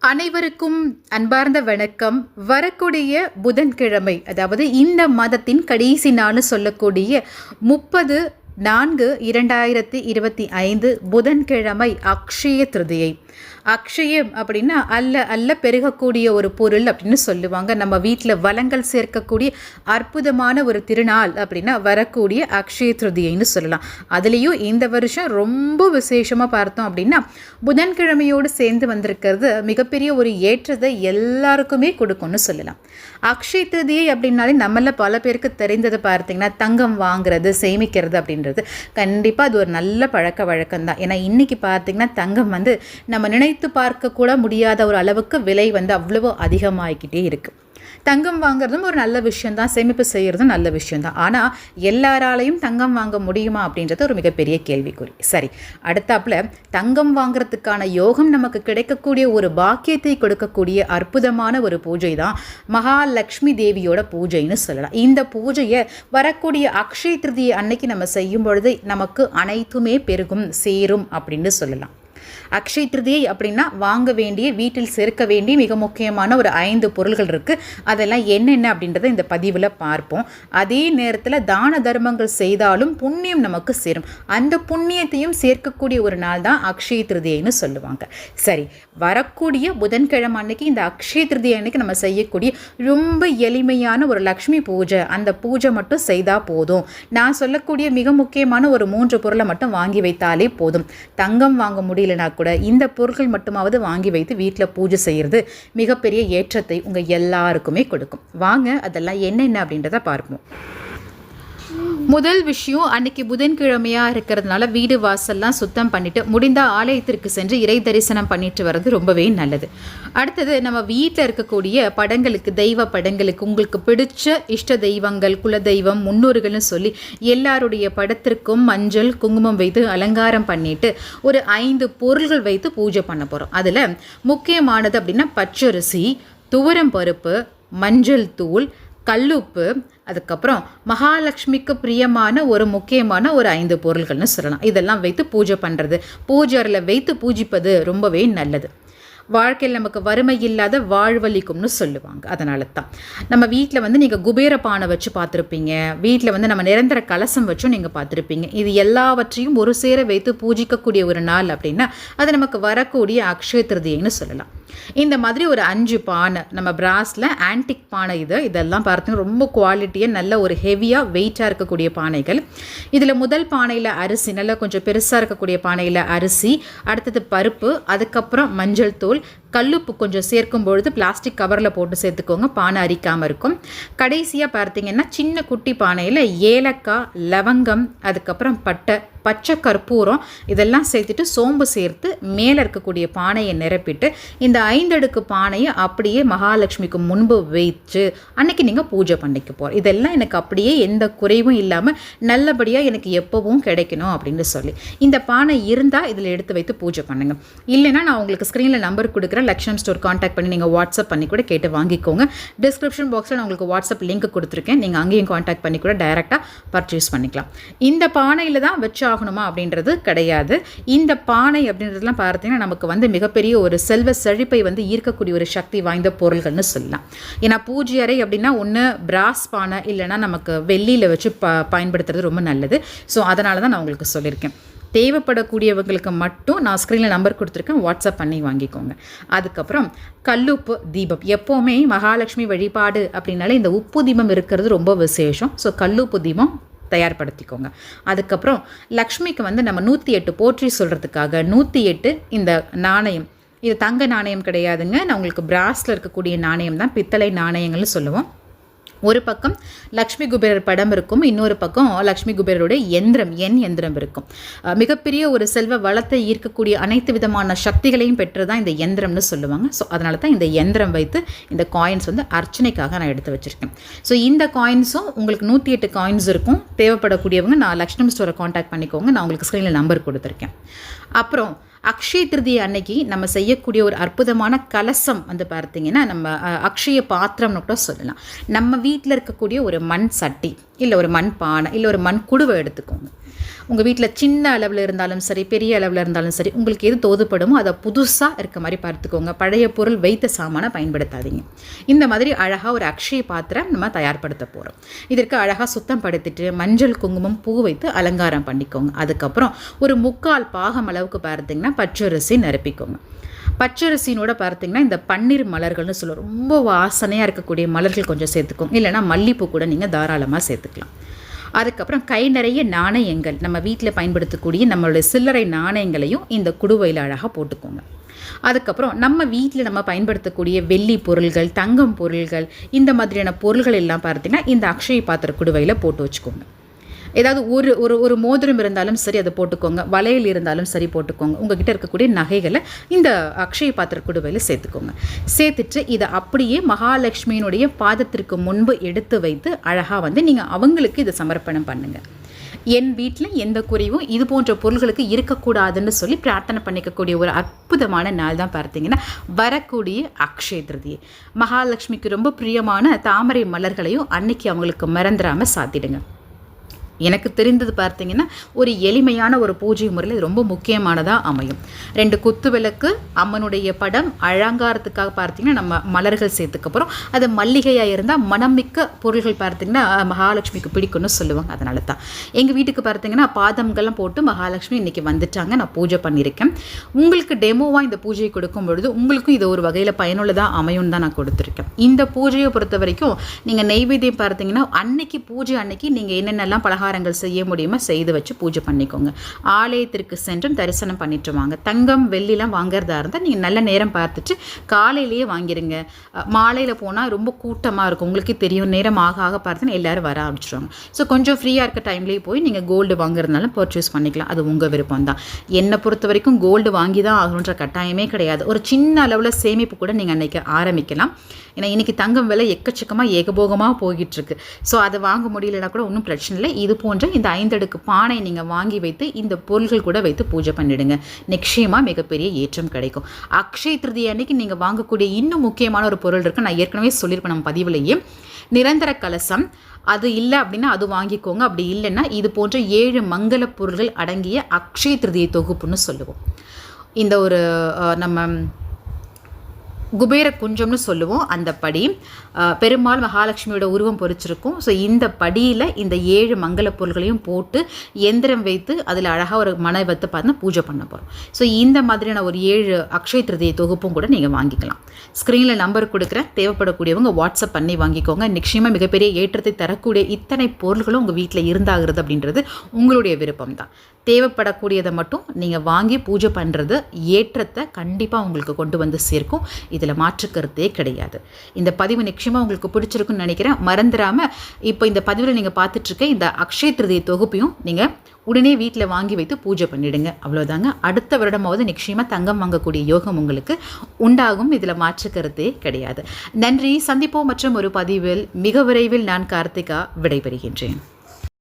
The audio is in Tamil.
அனைவருக்கும் அன்பார்ந்த வணக்கம். வரக்கூடிய புதன்கிழமை அதாவது இந்த மாதத்தின் கடைசி நாள் சொல்லக்கூடிய முப்பது நான்கு இரண்டாயிரத்தி இருபத்தி ஐந்து புதன்கிழமை அக்ஷய திருதியை. அக்ஷயம் அப்படின்னா அல்ல அல்ல பெருகக்கூடிய ஒரு பொருள் அப்படின்னு சொல்லுவாங்க. நம்ம வீட்டில் வளங்கள் சேர்க்கக்கூடிய அற்புதமான ஒரு திருநாள் அப்படின்னா வரக்கூடிய அக்ஷய திருதியைன்னு சொல்லலாம். அதுலேயும் இந்த வருஷம் ரொம்ப விசேஷமாக பார்த்தோம் அப்படின்னா புதன்கிழமையோடு சேர்ந்து வந்திருக்கிறது மிகப்பெரிய ஒரு ஏற்றத்தை எல்லாருக்குமே கொடுக்கும்னு சொல்லலாம். அக்ஷய திருதியை அப்படின்னாலே நம்மள பல பேருக்கு தெரிந்ததை பார்த்தீங்கன்னா தங்கம் வாங்குறது சேமிக்கிறது அப்படின்றது கண்டிப்பாக அது ஒரு நல்ல பழக்க வழக்கம் தான் ஏன்னா இன்னைக்கு பார்த்தீங்கன்னா தங்கம் வந்து நம்ம நினைத்து பார்க்க கூட முடியாத ஒரு அளவுக்கு விலை வந்து அவ்வளவு அதிகமாகிக்கிட்டே இருக்கு. தங்கம் வாங்குறதும் ஒரு நல்ல விஷயம்தான் சேமிப்பு செய்கிறதும் நல்ல விஷயம்தான். ஆனால் எல்லாராலையும் தங்கம் வாங்க முடியுமா அப்படின்றது ஒரு மிகப்பெரிய கேள்விக்குறி. சரி அடுத்தாப்புல தங்கம் வாங்குறதுக்கான யோகம் நமக்கு கிடைக்கக்கூடிய ஒரு பாக்கியத்தை கொடுக்கக்கூடிய அற்புதமான ஒரு பூஜை தான் மகாலட்சுமி தேவியோட பூஜைன்னு சொல்லலாம். இந்த பூஜையை வரக்கூடிய அக்ஷய திருதியை அன்னைக்கு நம்ம செய்யும் பொழுது நமக்கு அனைத்துமே பெருகும் சேரும் அப்படின்னு சொல்லலாம். அக்ஷய திருதியை அப்படின்னா வாங்க வேண்டிய வீட்டில் சேர்க்க வேண்டிய மிக முக்கியமான ஒரு ஐந்து பொருள்கள் இருக்குது அதெல்லாம் என்னென்ன அப்படின்றத இந்த பதிவில் பார்ப்போம். அதே நேரத்தில் தான தர்மங்கள் செய்தாலும் புண்ணியம் நமக்கு சேரும். அந்த புண்ணியத்தையும் சேர்க்கக்கூடிய ஒரு நாள் தான் அக்ஷய திருதியைன்னு சொல்லுவாங்க. சரி வரக்கூடிய புதன்கிழமை அன்னைக்கு இந்த அக்ஷய திருதியை அன்னைக்கு நம்ம செய்யக்கூடிய ரொம்ப எளிமையான ஒரு லக்ஷ்மி பூஜை. அந்த பூஜை மட்டும் செய்தால் போதும். நான் சொல்லக்கூடிய மிக முக்கியமான ஒரு மூன்று பொருளை மட்டும் வாங்கி வைத்தாலே போதும். தங்கம் வாங்க முடியலனா கூட இந்த பொருட்கள் மட்டுமாவது வாங்கி வைத்து வீட்டில் பூஜை செய்கிறது மிகப்பெரிய ஏற்றத்தை உங்கள் எல்லாருக்குமே கொடுக்கும். வாங்க அதெல்லாம் என்னென்ன அப்படின்றத பார்ப்போம். முதல் விஷயம் அன்னைக்கு புதன்கிழமையாக இருக்கிறதுனால வீடு வாசல்லாம் சுத்தம் பண்ணிட்டு முடிந்த ஆலயத்திற்கு சென்று இறை தரிசனம் பண்ணிட்டு வர்றது ரொம்பவே நல்லது. அடுத்தது நம்ம வீட்டில் இருக்கக்கூடிய படங்களுக்கு தெய்வ படங்களுக்கு உங்களுக்கு பிடிச்ச இஷ்ட தெய்வங்கள் குல தெய்வம் முன்னோர்கள்னு சொல்லி எல்லாருடைய படத்திற்கும் மஞ்சள் குங்குமம் வைத்து அலங்காரம் பண்ணிட்டு ஒரு ஐந்து பொருள்கள் வைத்து பூஜை பண்ண போகிறோம் அதில் முக்கியமானது அப்படின்னா பச்சரிசி துவரம் பருப்பு மஞ்சள் தூள் கல்லுப்பு அதுக்கப்புறம் மகாலட்சுமிக்கு பிரியமான ஒரு முக்கியமான ஒரு ஐந்து பொருள்கள்னு சொல்லலாம். இதெல்லாம் வைத்து பூஜை பண்ணுறது பூஜரில் வைத்து பூஜிப்பது ரொம்பவே நல்லது. வாழ்க்கையில் நமக்கு வறுமை இல்லாத வாழ்வழிக்கும்னு சொல்லுவாங்க. அதனால தான் நம்ம வீட்டில் வந்து நீங்கள் குபேர பானை வச்சு பார்த்துருப்பீங்க. வீட்டில் வந்து நம்ம நிரந்தர கலசம் வச்சும் நீங்கள் பார்த்துருப்பீங்க. இது எல்லாவற்றையும் ஒரு சேர வைத்து பூஜிக்கக்கூடிய ஒரு நாள் அப்படின்னா அது நமக்கு வரக்கூடிய அக்ஷய திருதியைன்னு சொல்லலாம். இந்த மாதிரி ஒரு அஞ்சு பானை நம்ம பிராஸில் ஆன்டிக் பானை இது இதெல்லாம் பார்த்தீங்கன்னா ரொம்ப குவாலிட்டியாக நல்ல ஒரு ஹெவியாக வெயிட்டாக இருக்கக்கூடிய பானைகள். இதில் முதல் பானையில் அரிசி நல்லா கொஞ்சம் பெருசாக இருக்கக்கூடிய பானையில் அரிசி அடுத்தது பருப்பு அதுக்கப்புறம் மஞ்சள் தூள் கல்லுப்பு கொஞ்சம் சேர்க்கும் பொழுது பிளாஸ்டிக் கவரில் போட்டு சேர்த்துக்கோங்க பானை அரிக்காமல் இருக்கும். கடைசியாக பார்த்தீங்கன்னா சின்ன குட்டி பானையில் ஏலக்காய் லவங்கம் அதுக்கப்புறம் பட்டை பச்சை கற்பூரம் இதெல்லாம் சேர்த்துட்டு சோம்பு சேர்த்து மேலே இருக்கக்கூடிய பானையை நிரப்பிட்டு இந்த ஐந்தடுக்கு பானையை அப்படியே மகாலட்சுமிக்கு முன்பு வைத்து அன்னைக்கு நீங்கள் பூஜை பண்ணிக்க போகிறோம் இதெல்லாம் எனக்கு அப்படியே எந்த குறைவும் இல்லாமல் நல்லபடியாக எனக்கு எப்போவும் கிடைக்கணும் அப்படின்னு சொல்லி. இந்த பானை இருந்தால் இதில் எடுத்து வைத்து பூஜை பண்ணுங்கள் இல்லைன்னா நான் உங்களுக்கு ஸ்க்ரீனில் நம்பர் கொடுக்குறேன். லக்ஷ்மம் ஸ்டோர் காண்டாக்ட் பண்ணி நீங்கள் வாட்ஸ்அப் பண்ணி கூட கேட்டு வாங்கிக்கோங்க. டிஸ்கிரிப்ஷன் பாக்ஸில் நான் உங்களுக்கு வாட்ஸ்அப் லிங்க் கொடுத்துருக்கேன். நீங்கள் அங்கேயும் காண்டாக்ட் பண்ணி கூட டைரெக்டாக பர்ச்சேஸ் பண்ணிக்கலாம். இந்த பானையில் தான் வச்சு ஆகணுமா அப்படின்றது கிடையாது. இந்த பானை அப்படின்றதுலாம் பார்த்தீங்கன்னா நமக்கு வந்து மிகப்பெரிய ஒரு செல்வ செழிப்பை வந்து ஈர்க்கக்கூடிய ஒரு சக்தி வாய்ந்த பொருள்கள்னு சொல்லலாம். ஏன்னா பூஜை அறை அப்படின்னா ஒன்று பிராஸ் பானை இல்லைனா நமக்கு வெள்ளியில் வச்சு ப பயன்படுத்துறது ரொம்ப நல்லது. ஸோ அதனால தான் நான் உங்களுக்கு சொல்லியிருக்கேன். தேவைப்படக்கூடியவங்களுக்கு மட்டும் நான் ஸ்க்ரீனில் நம்பர் கொடுத்துருக்கேன். வாட்ஸ்அப் பண்ணி வாங்கிக்கோங்க. அதுக்கப்புறம் கல்லுப்பு தீபம். எப்போவுமே மகாலட்சுமி வழிபாடு அப்படின்னாலே இந்த உப்பு தீபம் இருக்கிறது ரொம்ப விசேஷம். ஸோ கல்லுப்பு தீபம் தயார்படுத்திக்கோங்க. அதுக்கப்புறம் லக்ஷ்மிக்கு வந்து நம்ம நூற்றி எட்டு போற்றி சொல்கிறதுக்காக நூற்றி எட்டு இந்த நாணயம். இது தங்க நாணயம் கிடையாதுங்க. நான் உங்களுக்கு பிராஸில் இருக்கக்கூடிய நாணயம் தான். பித்தளை நாணயங்கள்னு சொல்லுவோம். ஒரு பக்கம் லக்ஷ்மி குபேரர் படம் இருக்கும் இன்னொரு பக்கம் லக்ஷ்மி குபேரருடைய எந்திரம் என் எந்திரம் இருக்கும். மிகப்பெரிய ஒரு செல்வ வளத்தை ஈர்க்கக்கூடிய அனைத்து விதமான சக்திகளையும் பெற்று தான் இந்த எந்திரம்னு சொல்லுவாங்க. ஸோ அதனால தான் இந்த எந்திரம் வைத்து இந்த காயின்ஸ் வந்து அர்ச்சனைக்காக நான் எடுத்து வச்சுருக்கேன். ஸோ இந்த காயின்ஸும் உங்களுக்கு நூற்றி எட்டு காயின்ஸ் இருக்கும். தேவைப்படக்கூடியவங்க நான் லக்ஷ்மி ஸ்டோரை காண்டாக்ட் பண்ணிக்கோங்க. நான் உங்களுக்கு ஸ்க்ரீனில் நம்பர் கொடுத்துருக்கேன். அப்புறம் அக்ஷய திருதியை அன்னைக்கு நம்ம செய்யக்கூடிய ஒரு அற்புதமான கலசம் வந்து பார்த்தீங்கன்னா நம்ம அக்ஷய பாத்திரம்னு கூட சொல்லலாம். நம்ம வீட்டில் இருக்கக்கூடிய ஒரு மண் சட்டி இல்லை ஒரு மண் பானை இல்லை ஒரு மண் குடுவை எடுத்துக்கோங்க. உங்கள் வீட்டில் சின்ன அளவில் இருந்தாலும் சரி பெரிய அளவில் இருந்தாலும் சரி உங்களுக்கு எது தோதுப்படுமோ அதை புதுசாக இருக்க மாதிரி பார்த்துக்கோங்க. பழைய பொருள் வைத்த சாமானை பயன்படுத்தாதீங்க. இந்த மாதிரி அழகாக ஒரு அக்ஷய பாத்திரம் நம்ம தயார்படுத்த போகிறோம் இதற்கு அழகாக சுத்தம் படுத்திட்டு மஞ்சள் குங்குமம் பூ வைத்து அலங்காரம் பண்ணிக்கோங்க. அதுக்கப்புறம் ஒரு முக்கால் பாகம் அளவுக்கு பார்த்தீங்கன்னா பச்சரிசி நிரப்பிக்கோங்க. பச்சரிசினோட பார்த்தீங்கன்னா இந்த பன்னீர் மலர்கள்னு சொல்லுவோம் ரொம்ப வாசனையாக இருக்கக்கூடிய மலர்கள் கொஞ்சம் சேர்த்துக்கோங்க. இல்லைனா மல்லிப்பூ கூட நீங்கள் தாராளமாக சேர்த்துக்கலாம். அதுக்கப்புறம் கை நிறைய நாணயங்கள். நம்ம வீட்டில் பயன்படுத்தக்கூடிய நம்மளுடைய சில்லறை நாணயங்களையும் இந்த குடுவையில் அழகாக போட்டுக்கோங்க. அதுக்கப்புறம் நம்ம வீட்டில் நம்ம பயன்படுத்தக்கூடிய வெள்ளி பொருள்கள் தங்கம் பொருள்கள் இந்த மாதிரியான பொருள்கள் எல்லாம் பார்த்தீங்கன்னா இந்த அக்ஷய பாத்திர குடுவையில் போட்டு வச்சுக்கோங்க. ஏதாவது ஒரு ஒரு ஒரு மோதிரம் இருந்தாலும் சரி அதை போட்டுக்கோங்க. வளையல் இருந்தாலும் சரி போட்டுக்கோங்க. உங்ககிட்ட இருக்கக்கூடிய நகைகளை இந்த அக்ஷய பாத்திர குடுவையில் சேர்த்துக்கோங்க. சேர்த்துட்டு இதை அப்படியே மகாலட்சுமியினுடைய பாதத்திற்கு முன்பு எடுத்து வைத்து அழகாக வந்து நீங்கள் அவங்களுக்கு இதை சமர்ப்பணம் பண்ணுங்கள் என் வீட்டில் எந்த குறைவும் இது போன்ற பொருள்களுக்கு இருக்கக்கூடாதுன்னு சொல்லி பிரார்த்தனை பண்ணிக்கக்கூடிய ஒரு அற்புதமான நாள் தான் பார்த்தீங்கன்னா வரக்கூடிய அக்ஷய திருதியை மகாலட்சுமிக்கு ரொம்ப பிரியமான தாமரை மலர்களையும் அன்னைக்கு அவங்களுக்கு மறந்துடாமல் சாத்திடுங்க. எனக்கு தெரிந்தது பார்த்தீங்கன்னா ஒரு எளிமையான ஒரு பூஜை முறையில் ரொம்ப முக்கியமானதாக அமையும். ரெண்டு குத்து விளக்கு அம்மனுடைய படம் அலங்காரத்துக்காக பார்த்தீங்கன்னா நம்ம மலர்கள் சேர்த்துக்கப்புறம் அது மல்லிகையாக இருந்தால் மனமிக்க பொருள்கள் பார்த்தீங்கன்னா மகாலட்சுமிக்கு பிடிக்கும்னு சொல்லுவாங்க. அதனால தான் எங்கள் வீட்டுக்கு பார்த்தீங்கன்னா பாதம்கள்லாம் போட்டு மகாலட்சுமி இன்றைக்கி வந்துட்டாங்க. நான் பூஜை பண்ணியிருக்கேன். உங்களுக்கு டெமோவாக இந்த பூஜையை கொடுக்கும் பொழுது உங்களுக்கும் இது ஒரு வகையில் பயனுள்ளதாக அமையும் தான் நான் கொடுத்துருக்கேன். இந்த பூஜையை பொறுத்த வரைக்கும் நீங்கள் நெய்வேத்தியம் பார்த்தீங்கன்னா அன்னைக்கு பூஜை அன்னைக்கு நீங்கள் என்னென்னலாம் பலகாரம் பரிகாரங்கள் செய்ய முடியுமோ செய்து வச்சு பூஜை பண்ணிக்கோங்க. ஆலயத்திற்கு சென்றும் தரிசனம் பண்ணிட்டு வாங்க. தங்கம் வெள்ளிலாம் வாங்குறதா இருந்தால் நீங்கள் நல்ல நேரம் பார்த்துட்டு காலையிலேயே வாங்கிடுங்க மாலையில் போனால் ரொம்ப கூட்டமாக இருக்கும். உங்களுக்கே தெரியும். நேரம் ஆக ஆக பார்த்துன்னு எல்லோரும் வர ஆரம்பிச்சிடுவாங்க ஸோ கொஞ்சம் ஃப்ரீயாக இருக்க டைம்லேயே போய் நீங்கள் கோல்டு வாங்குறதுனால பர்ச்சேஸ் பண்ணிக்கலாம். அது உங்கள் விருப்பம் தான். என்னை பொறுத்த வரைக்கும் கோல்டு வாங்கி தான் ஆகணுன்ற கட்டாயமே கிடையாது. ஒரு சின்ன அளவில் சேமிப்பு கூட நீங்கள் அன்றைக்கி ஆரம்பிக்கலாம். ஏன்னா இன்றைக்கி தங்கம் விலை எக்கச்சக்கமாக ஏகபோகமாக போய்கிட்டுருக்கு ஸோ அதை வாங்க முடியலன்னா கூட ஒன்றும் பிரச்சனை இல்லை. இது போன்ற இந்த ஐந்தடுக்கு பானை நீங்கள் வாங்கி வைத்து இந்த பொருள்கள் கூட வைத்து பூஜை பண்ணிடுங்க. நிச்சயமாக மிகப்பெரிய ஏற்றம் கிடைக்கும். அக்ஷய திருதி அன்னைக்கு நீங்கள் வாங்கக்கூடிய இன்னும் முக்கியமான ஒரு பொருள் இருக்குது நான் ஏற்கனவே சொல்லியிருப்பேன் நம்ம பதிவுலையே. நிரந்தர கலசம். அது இல்லை அப்படின்னா அது வாங்கிக்கோங்க. அப்படி இல்லைன்னா இது போன்ற ஏழு மங்கள பொருள்கள் அடங்கிய அக்ஷய திருதியை தொகுப்புன்னு சொல்லுவோம். இந்த ஒரு நம்ம குபேர குஞ்சம்னு சொல்லுவோம். அந்த படி பெருமாள் மகாலட்சுமியோட உருவம் பொறிச்சிருக்கும். ஸோ இந்த படியில் இந்த ஏழு மங்கள பொருள்களையும் போட்டு எந்திரம் வைத்து அதில் அழகாக ஒரு மனை வைத்து பார்த்து பூஜை பண்ண போகிறோம் ஸோ இந்த மாதிரியான ஒரு ஏழு அக்ஷய திருதியை தொகுப்பும் கூட நீங்கள் வாங்கிக்கலாம். ஸ்க்ரீனில் நம்பர் கொடுக்குறேன். தேவைப்படக்கூடியவங்க வாட்ஸ்அப் பண்ணி வாங்கிக்கோங்க. நிச்சயமாக மிகப்பெரிய ஏற்றத்தை தரக்கூடிய இத்தனை பொருள்களும் உங்கள் வீட்டில் இருந்தாகிறது அப்படின்றது உங்களுடைய விருப்பம் தான். தேவைப்படக்கூடியதை மட்டும் நீங்கள் வாங்கி பூஜை பண்ணுறது ஏற்றத்தை கண்டிப்பாக உங்களுக்கு கொண்டு வந்து சேர்க்கும். இதில் மாற்றுக்கருத்தே கிடையாது. இந்த பதிவு நிச்சயமாக உங்களுக்கு பிடிச்சிருக்குன்னு நினைக்கிறேன். மறந்துடாமல் இப்போ இந்த பதிவில் நீங்கள் பார்த்துட்ருக்க இந்த அக்ஷய திருதிய தொகுப்பையும் நீங்கள் உடனே வீட்டில் வாங்கி வைத்து பூஜை பண்ணிடுங்க. அவ்வளோதாங்க அடுத்த வருடமாவது நிச்சயமாக தங்கம் வாங்கக்கூடிய யோகம் உங்களுக்கு உண்டாகும். இதில் மாற்றுக்கருத்தே கிடையாது. நன்றி. சந்திப்போம் மற்றும் ஒரு பதிவில் மிக விரைவில் நான் கார்த்திகா விடைபெறுகின்றேன்.